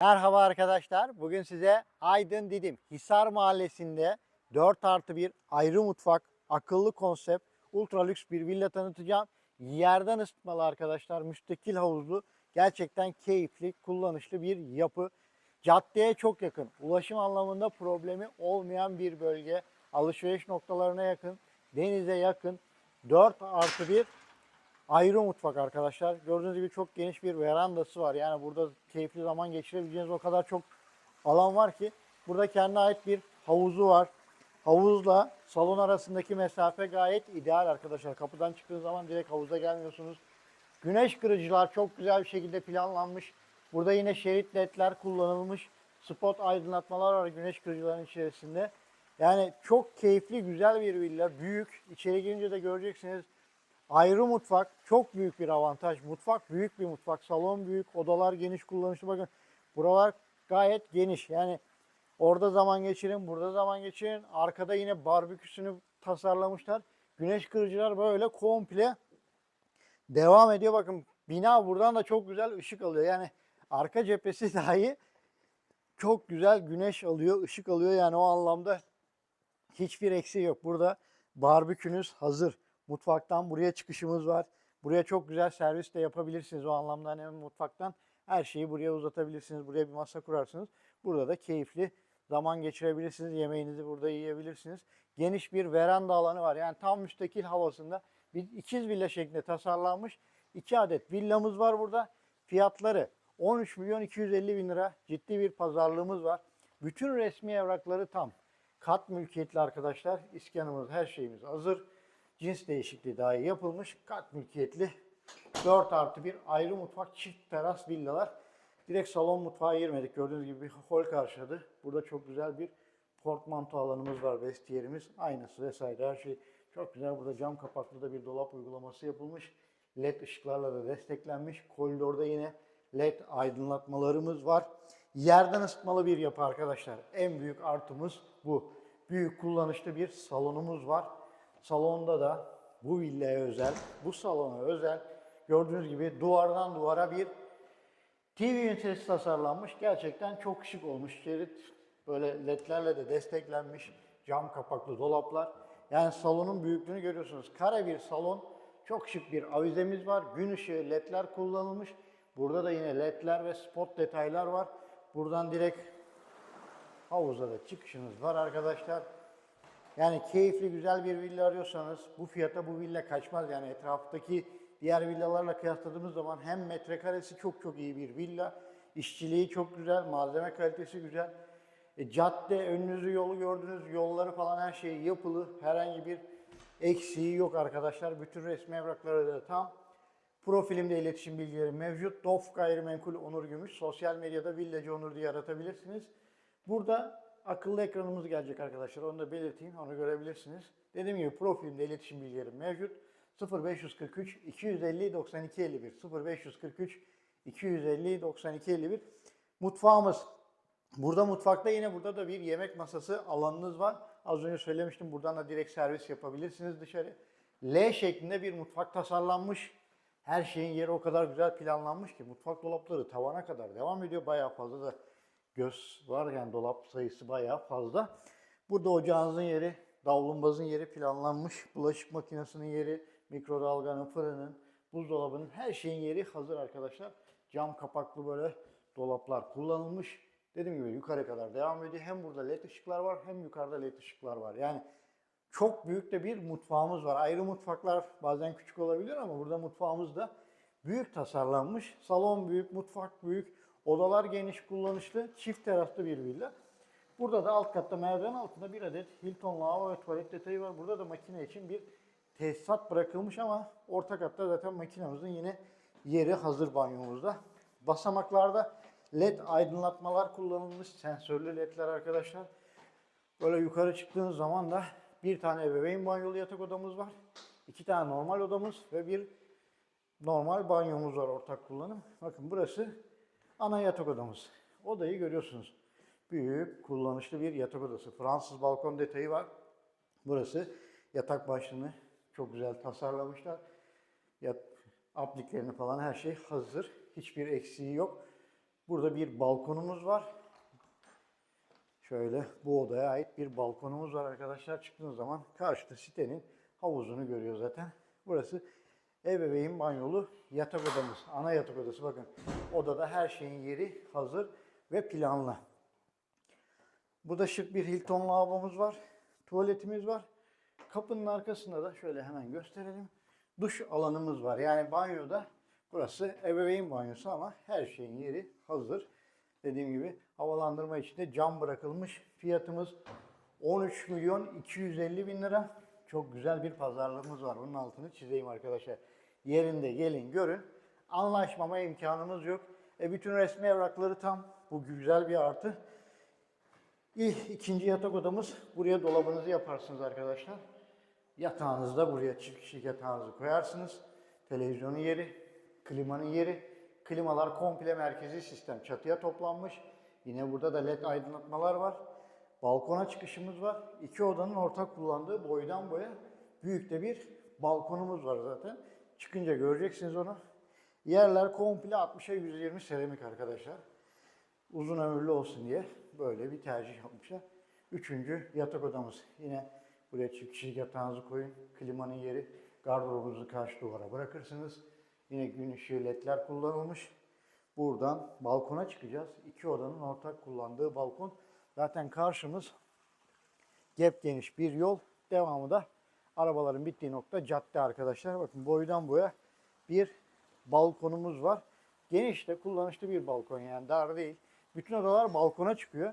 Merhaba arkadaşlar. Bugün size Aydın Didim Hisar Mahallesi'nde 4 artı 1 ayrı mutfak, akıllı konsept, ultra lüks bir villa tanıtacağım. Yerden ısıtmalı arkadaşlar, müstakil havuzlu, gerçekten keyifli, kullanışlı bir yapı. Caddeye çok yakın, ulaşım anlamında problemi olmayan bir bölge. Alışveriş noktalarına yakın, denize yakın, 4 artı 1 ayrı mutfak arkadaşlar. Gördüğünüz gibi çok geniş bir verandası var. Yani burada keyifli zaman geçirebileceğiniz o kadar çok alan var ki. Burada kendine ait bir havuzu var. Havuzla salon arasındaki mesafe gayet ideal arkadaşlar. Kapıdan çıktığınız zaman direkt havuza gelmiyorsunuz. Güneş kırıcılar çok güzel bir şekilde planlanmış. Burada yine şerit ledler kullanılmış. Spot aydınlatmalar var güneş kırıcıların içerisinde. Yani çok keyifli, güzel bir villa. Büyük. İçeri girince de göreceksiniz. Ayrı mutfak çok büyük bir avantaj. Mutfak büyük bir mutfak. Salon büyük, odalar geniş kullanışlı. Bakın buralar gayet geniş. Yani orada zaman geçirin, burada zaman geçirin. Arkada yine barbeküsünü tasarlamışlar. Güneş kırıcılar böyle komple devam ediyor. Bakın bina buradan da çok güzel ışık alıyor. Yani arka cephesi dahi çok güzel güneş alıyor, ışık alıyor. Yani o anlamda hiçbir eksiği yok. Burada barbekünüz hazır. Mutfaktan buraya çıkışımız var. Buraya çok güzel servis de yapabilirsiniz. O anlamda hani mutfaktan her şeyi buraya uzatabilirsiniz. Buraya bir masa kurarsınız. Burada da keyifli zaman geçirebilirsiniz. Yemeğinizi burada yiyebilirsiniz. Geniş bir veranda alanı var. Yani tam müstakil havasında bir ikiz villa şeklinde tasarlanmış. iki adet villamız var burada. Fiyatları 13 milyon 250 bin lira. Ciddi bir pazarlığımız var. Bütün resmi evrakları tam. Kat mülkiyetli arkadaşlar. İskanımız, her şeyimiz hazır. Cins değişikliği dahi yapılmış. Kat mülkiyetli 4 artı bir ayrı mutfak çift teras villalar. Direkt salon mutfağa girmedik. Gördüğünüz gibi bir hol karşıladı. Burada çok güzel bir portmanto alanımız var. Vestiyerimiz, aynası vesaire her şey çok güzel. Burada cam kapaklı da bir dolap uygulaması yapılmış. LED ışıklarla da desteklenmiş. Koridorda yine LED aydınlatmalarımız var. Yerden ısıtmalı bir yapı arkadaşlar. En büyük artımız bu. Büyük kullanışlı bir salonumuz var. Salonda da bu villaya özel, bu salona özel gördüğünüz gibi duvardan duvara bir TV ünitesi tasarlanmış. Gerçekten çok şık olmuş. Şerit böyle ledlerle de desteklenmiş. Cam kapaklı dolaplar. Yani salonun büyüklüğünü görüyorsunuz. Kare bir salon. Çok şık bir avizemiz var. Gün ışığı ledler kullanılmış. Burada da yine ledler ve spot detaylar var. Buradan direkt havuza da çıkışınız var arkadaşlar. Yani keyifli güzel bir villa arıyorsanız bu fiyata bu villa kaçmaz. Yani etraftaki diğer villalarla kıyasladığımız zaman hem metrekaresi çok çok iyi bir villa, işçiliği çok güzel, malzeme kalitesi güzel. E, cadde, önünüzü yolu gördünüz, yolları falan her şey yapılı. Herhangi bir eksiği yok arkadaşlar. Bütün resmi evrakları da tam. Profilimde iletişim bilgileri mevcut. DOF Gayrimenkul Onur Gümüş. Sosyal medyada Villacı Onur diye aratabilirsiniz. Burada akıllı ekranımız gelecek arkadaşlar. Onu da belirteyim. Onu görebilirsiniz. Dediğim gibi profilimde iletişim bilgileri mevcut. 0543 250 92 51 0543 250 92 51 Mutfağımız. Burada mutfakta yine burada da bir yemek masası alanınız var. Az önce söylemiştim. Buradan da direkt servis yapabilirsiniz dışarı. L şeklinde bir mutfak tasarlanmış. Her şeyin yeri o kadar güzel planlanmış ki mutfak dolapları tavana kadar devam ediyor. Bayağı fazla da göz var yani dolap sayısı bayağı fazla. Burada ocağınızın yeri, davlumbazın yeri planlanmış. Bulaşık makinesinin yeri, mikrodalganın, fırının, buzdolabının her şeyin yeri hazır arkadaşlar. Cam kapaklı böyle dolaplar kullanılmış. Dediğim gibi yukarı kadar devam ediyor. Hem burada led ışıklar var hem yukarıda led ışıklar var. Yani çok büyük de bir mutfağımız var. Ayrı mutfaklar bazen küçük olabilir ama burada mutfağımız da büyük tasarlanmış. Salon büyük, mutfak büyük, odalar geniş, kullanışlı, çift teraslı bir villa. Burada da alt katta merdiven altında bir adet Hilton lavabo ve tuvalet detayı var. Burada da makine için bir tesisat bırakılmış ama orta katta zaten makinamızın yine yeri hazır banyomuzda. Basamaklarda led aydınlatmalar kullanılmış. Sensörlü ledler arkadaşlar. Böyle yukarı çıktığınız zaman da bir tane ebeveyn banyolu yatak odamız var. iki tane normal odamız ve bir normal banyomuz var ortak kullanım. Bakın burası ana yatak odamız. Odayı görüyorsunuz. Büyük, kullanışlı bir yatak odası. Fransız balkon detayı var. Burası yatak başlığını çok güzel tasarlamışlar. Yat, apliklerini falan her şey hazır. Hiçbir eksiği yok. Burada bir balkonumuz var. Şöyle bu odaya ait bir balkonumuz var arkadaşlar. Çıktığınız zaman karşıda sitenin havuzunu görüyor zaten. Burası ebeveyn banyolu yatak odamız. Ana yatak odası bakın. Odada her şeyin yeri hazır ve planlı. Burada şık bir Hilton lavabomuz var. Tuvaletimiz var. Kapının arkasında da şöyle hemen gösterelim. Duş alanımız var. Yani banyoda burası ebeveyn banyosu ama her şeyin yeri hazır. Dediğim gibi havalandırma için de cam bırakılmış. Fiyatımız 13 milyon 250 bin lira. Çok güzel bir pazarlığımız var. Bunun altını çizeyim arkadaşlar. Yerinde gelin görün. Anlaşmama imkanımız yok. E bütün resmi evrakları tam. Bu güzel bir artı. İlk, ikinci yatak odamız. Buraya dolabınızı yaparsınız arkadaşlar. Yatağınızı da buraya çift kişilik yatağınızı koyarsınız. Televizyonun yeri, klimanın yeri. Klimalar komple merkezi sistem. Çatıya toplanmış. Yine burada da led aydınlatmalar var. Balkona çıkışımız var. İki odanın ortak kullandığı boydan boya büyük de bir balkonumuz var zaten. Çıkınca göreceksiniz onu. Yerler komple 60'a 120 seramik arkadaşlar. Uzun ömürlü olsun diye böyle bir tercih yapmışlar. Üçüncü yatak odamız. Yine buraya çift kişilik yatağınızı koyun. Klimanın yeri. Gardırobunuzu karşı duvara bırakırsınız. Yine gün ışığı ledler kullanılmış. Buradan balkona çıkacağız. İki odanın ortak kullandığı balkon. Zaten karşımız gep geniş bir yol. Devamı da arabaların bittiği nokta cadde arkadaşlar. Bakın boydan boya bir balkonumuz var. Geniş de kullanışlı bir balkon yani dar değil. Bütün odalar balkona çıkıyor.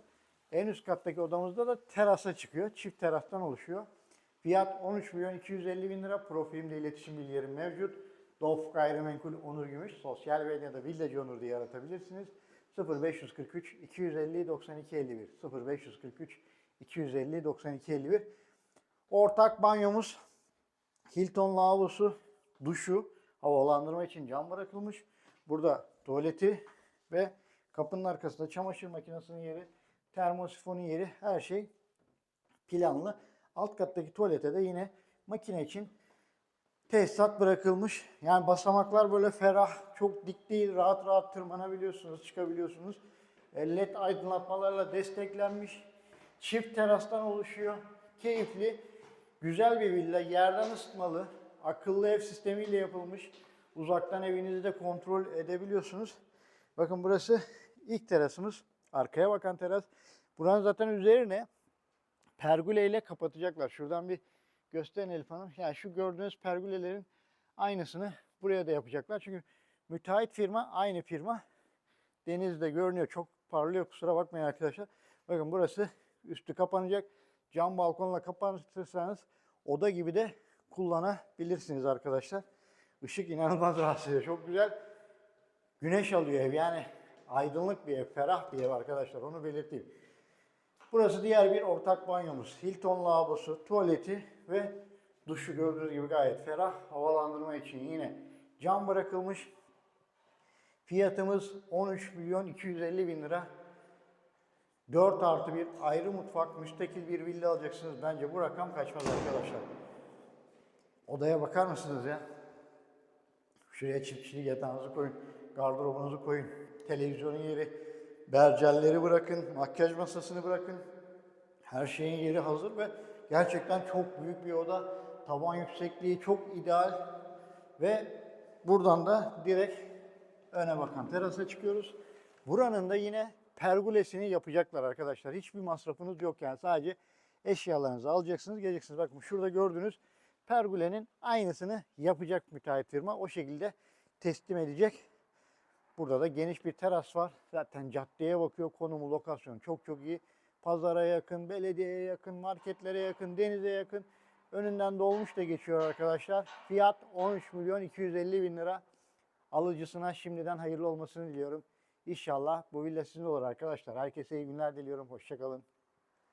En üst kattaki odamızda da terasa çıkıyor. Çift terastan oluşuyor. Fiyat 13 milyon 250 bin lira. Profilimde iletişim bilgilerim mevcut. Dof Gayrimenkul Onur Gümüş. Sosyal medyada Villacı Onur diye aratabilirsiniz. 0543 250 92 51 0543 250 92 51 Ortak banyomuz Hilton lavabosu, duşu, havalandırma için cam bırakılmış. Burada tuvaleti ve kapının arkasında çamaşır makinesinin yeri, termosifonun yeri, her şey planlı. Alt kattaki tuvalete de yine makine için tesisat bırakılmış. Yani basamaklar böyle ferah, çok dik değil, rahat rahat tırmanabiliyorsunuz, çıkabiliyorsunuz. E, LED aydınlatmalarla desteklenmiş. Çift terastan oluşuyor. Keyifli, güzel bir villa, yerden ısıtmalı, akıllı ev sistemiyle yapılmış. Uzaktan evinizi de kontrol edebiliyorsunuz. Bakın burası ilk terasımız. Arkaya bakan teras. Buranın zaten üzerine pergüle ile kapatacaklar. Şuradan bir gösterin Elif Hanım. Yani şu gördüğünüz pergülelerin aynısını buraya da yapacaklar. Çünkü müteahhit firma aynı firma. Denizde görünüyor. Çok parlıyor kusura bakmayın arkadaşlar. Bakın burası üstü kapanacak. Cam balkonla kapatırsanız oda gibi de kullanabilirsiniz arkadaşlar. Işık inanılmaz rahatsız ediyor. Çok güzel. Güneş alıyor ev. Yani aydınlık bir ev, ferah bir ev arkadaşlar. Onu belirteyim. Burası diğer bir ortak banyomuz. Hilton lavabosu, tuvaleti ve duşu gördüğünüz gibi gayet ferah. Havalandırma için yine cam bırakılmış. Fiyatımız 13 milyon 250 bin lira. 4 artı bir ayrı mutfak, müstakil bir villa alacaksınız. Bence bu rakam kaçmaz arkadaşlar. Odaya bakar mısınız ya? Şuraya çift yatağınızı koyun, gardırobunuzu koyun, televizyonun yeri, bercelleri bırakın, makyaj masasını bırakın. Her şeyin yeri hazır ve gerçekten çok büyük bir oda. Tavan yüksekliği çok ideal ve buradan da direkt öne bakan terasa çıkıyoruz. Buranın da yine pergolesini yapacaklar arkadaşlar. Hiçbir masrafınız yok yani sadece eşyalarınızı alacaksınız geleceksiniz. Bakın şurada gördüğünüz pergolenin aynısını yapacak müteahhit firma. O şekilde teslim edecek. Burada da geniş bir teras var. Zaten caddeye bakıyor. Konumu, lokasyonu çok çok iyi. Pazara yakın, belediyeye yakın, marketlere yakın, denize yakın. Önünden dolmuş da geçiyor arkadaşlar. Fiyat 13 milyon 250 bin lira. Alıcısına şimdiden hayırlı olmasını diliyorum. İnşallah bu villa sizin olur arkadaşlar. Herkese iyi günler diliyorum. Hoşçakalın.